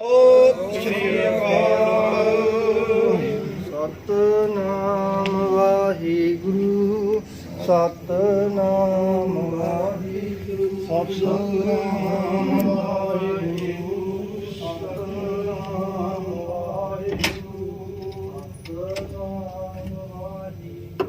ਸਤਿ ਸ੍ਰੀ ਅਕਾਲ ਸਤਨਾਮ ਵਾਹਿਗੁਰੂ ਸਤਨਾਮ ਵਾਹਿਗੁਰੂ ਸਤਨਾਮ ਵਾਹਿਗੁਰੂ ਸਤਨਾਮ ਵਾਹਿਗੁਰੂ ਸਤਨਾਮ ਵਾਹਿਗੁਰੂ।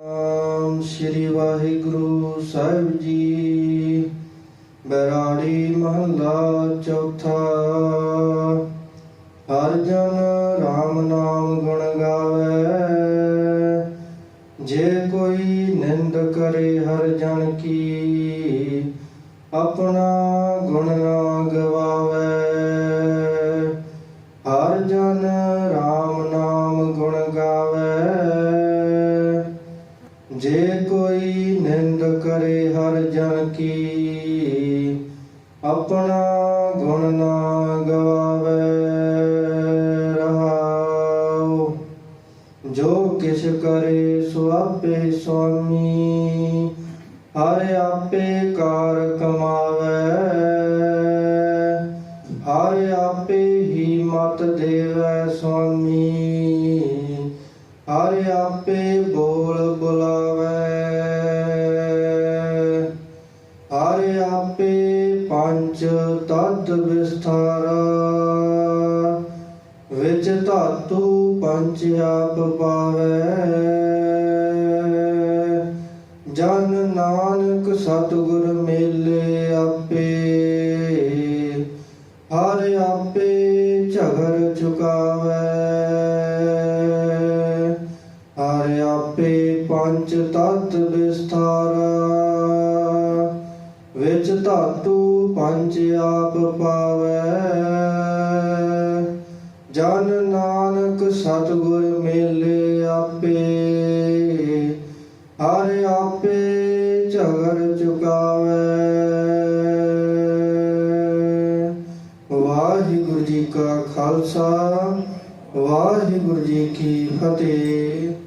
ਆਮ ਸ੍ਰੀ ਵਾਹਿਗੁਰੂ ਸਾਹਿਬ ਜੀ। ਬਰਾੜੀ ਮਹੱਲਾ ਚੌਥਾ। ਹਰ ਜਨ RAM ਨਾਮ ਗੁਣ ਗਾਵੇ। ਜੇ ਕੋਈ ਨਿੰਦ ਕਰੇ ਹਰ ਜਨ ਕੀ, ਆਪਣਾ ਗੁਣ ਨਾ ਗਵਾ ਜੇ ਕੋਈ ਨਿੰਦ ਕਰੇ ਹਰ ਜਨ ਕੀ, ਆਪਣਾ ਗੁਣ ਨਾ ਗਵਾਵੇ ਰਹਾਉ। ਜੋ ਕਿਛ ਕਰੇ ਸੋ ਆਪੇ ਸੁਆਮੀ, ਹਰ ਆਪੇ ਕਾਰ ਕਮਾਵੇ। ਹਰ ਆਪੇ ਬੋਲ ਬੁਲਾਵੇ। ਹਰ ਆਪੇ ਪੰਜ ਤਤ ਵਿਸਥਾਰਾ। ਵਿੱਚ ਧਾਤੂ ਪੰਜ ਆਪ ਪਾਵੇ। ਜਨ ਨਾਨਕ ਸਤਿਗੁਰ ਮੇਲੇ ਆਪੇ। ਹਰ ਆਪੇ ਝਗਰ ਚੁਕਾਵੇ ਵਿੱਚ ਧਾਤੂ ਪੰਜ ਆਪ ਪਾਵੇ। ਜਨ ਨਾਨਕ ਸਤਿਗੁਰ ਮੇਲੇ ਆਪੇ, ਹਰ ਆਪੇ ਝਗਰ ਚੁਕਾਵੇ। ਵਾਹਿਗੁਰੂ ਜੀ ਕਾ ਖਾਲਸਾ, ਵਾਹਿਗੁਰੂ ਜੀ ਕੀ ਫਤਿਹ।